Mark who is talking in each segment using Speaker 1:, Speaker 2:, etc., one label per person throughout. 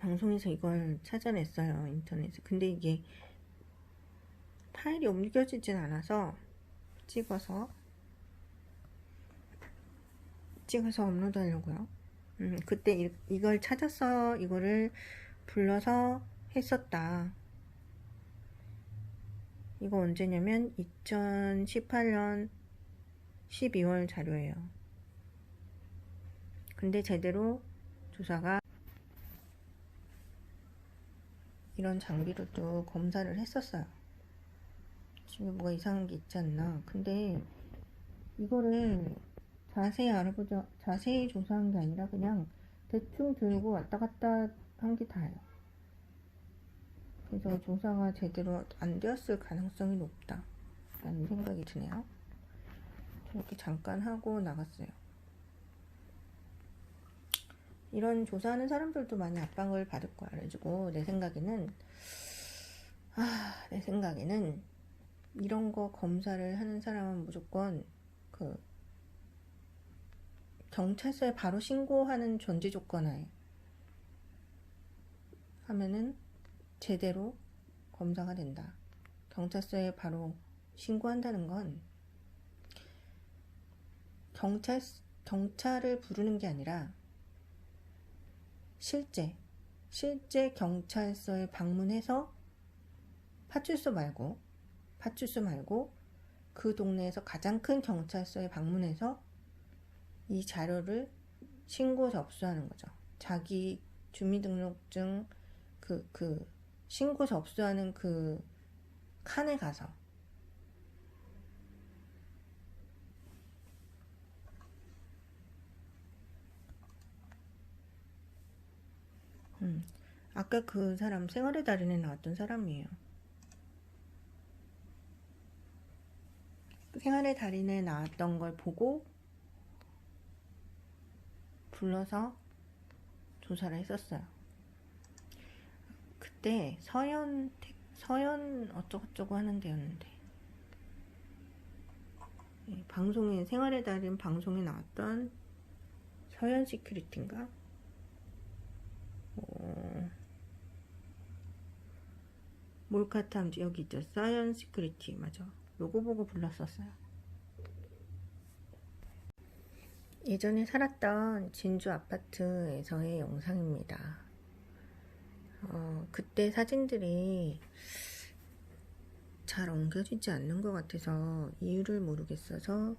Speaker 1: 방송에서 이걸 찾아냈어요 인터넷에. 근데 이게 파일이 옮겨지진 않아서 찍어서 찍어서 업로드 하려고요. 음, 그때 이, 이걸 찾아서 이거를 불러서 했었다. 이거 언제냐면 2018년 12월 자료예요. 근데 제대로 조사가 이런 장비로도 검사를 했었어요. 지금 뭐가 이상한 게 있지 않나. 근데 이거를 자세히 알아보자, 자세히 조사한 게 아니라 그냥 대충 들고 왔다 갔다 한 게 다예요. 그래서 조사가 제대로 안 되었을 가능성이 높다. 라는 생각이 드네요. 이렇게 잠깐 하고 나갔어요. 이런 조사하는 사람들도 많이 압박을 받을 거야. 그래가지고 내 생각에는 아, 내 생각에는 이런 거 검사를 하는 사람은 무조건 그 경찰서에 바로 신고하는 전제 조건하에 하면은 제대로 검사가 된다. 경찰서에 바로 신고한다는 건 경찰 경찰을 부르는 게 아니라 실제 실제 경찰서에 방문해서 파출소 말고 파출소 말고 그 동네에서 가장 큰 경찰서에 방문해서 이 자료를 신고 접수하는 거죠. 자기 주민등록증 그, 그, 신고 접수하는 그 칸에 가서. 음, 아까 그 사람 생활의 달인에 나왔던 사람이에요. 생활의 달인에 나왔던 걸 보고 불러서 조사를 했었어요. 그때 택- 서현 어쩌고저쩌고 하는 데였는데 예, 방송에 생활의 달인 방송에 나왔던 서현 시큐리티인가? 어, 몰카탐 여기 있죠. 사이언 시큐리티 맞아. 요거 보고 불렀었어요. 예전에 살았던 진주 아파트에서의 영상입니다. 어, 그때 사진들이 잘 옮겨지지 않는 것 같아서 이유를 모르겠어서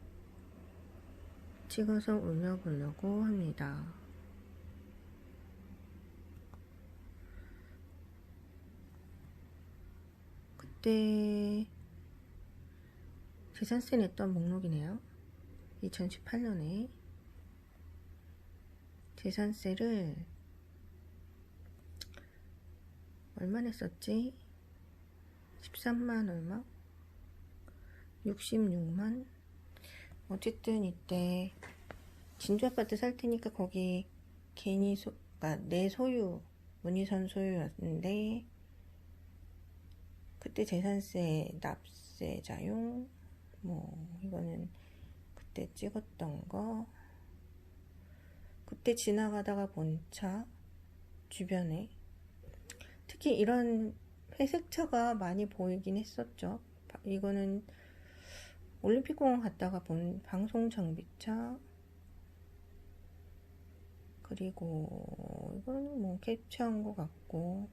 Speaker 1: 찍어서 올려보려고 합니다. 그때 재산세 냈던 목록이네요. 2018년에 재산세를 얼마 냈었지? 13만 얼마? 66만? 어쨌든 이때 진주 아파트 살 테니까 거기 개인이 소, 그러니까 내 소유, 문희선 소유였는데 그때 재산세 납세 자용 뭐 이거는 그때 찍었던 거. 그때 지나가다가 본 차 주변에. 특히 이런 회색 차가 많이 보이긴 했었죠. 이거는 올림픽공원 갔다가 본 방송 장비차. 그리고 이거는 뭐 캡처한 것 같고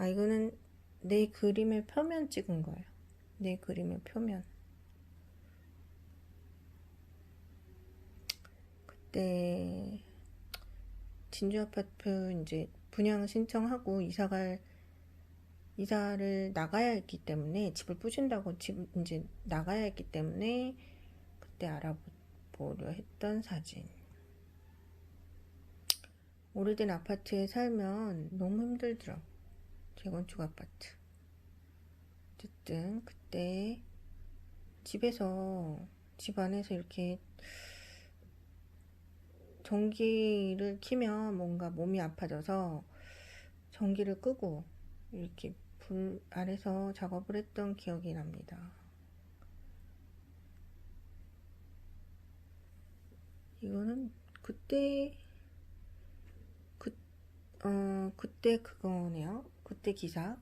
Speaker 1: 아, 이거는 내 그림의 표면 찍은 거예요. 내 그림의 표면. 그때 진주 아파트 이제 분양 신청하고 이사갈 이사를 나가야 했기 때문에 집을 부신다고 집 이제 나가야 했기 때문에 그때 알아보려 했던 사진. 오래된 아파트에 살면 너무 힘들더라고. 재건축 아파트. 어쨌든 그때 집에서 집 안에서 이렇게 전기를 키면 뭔가 몸이 아파져서 전기를 끄고 이렇게 불 아래서 작업을 했던 기억이 납니다. 이거는 그때 그, 어, 그때 그거네요. 그때 기사.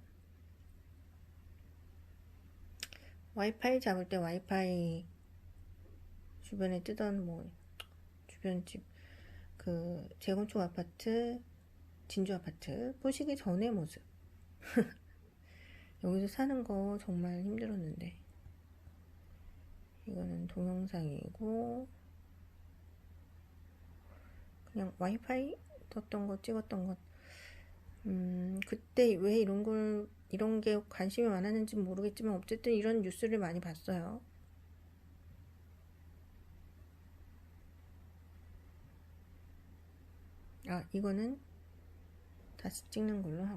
Speaker 1: 와이파이 잡을 때 와이파이 주변에 뜨던 뭐 주변 집 그 재건축 아파트 진주 아파트 부시기 전의 모습. 여기서 사는 거 정말 힘들었는데. 이거는 동영상이고 그냥 와이파이 떴던 거 찍었던 것. 음, 그때 왜 이런 걸 이런 게 관심이 많았는지 모르겠지만 어쨌든 이런 뉴스를 많이 봤어요. 아, 이거는 다시 찍는 걸로 하고.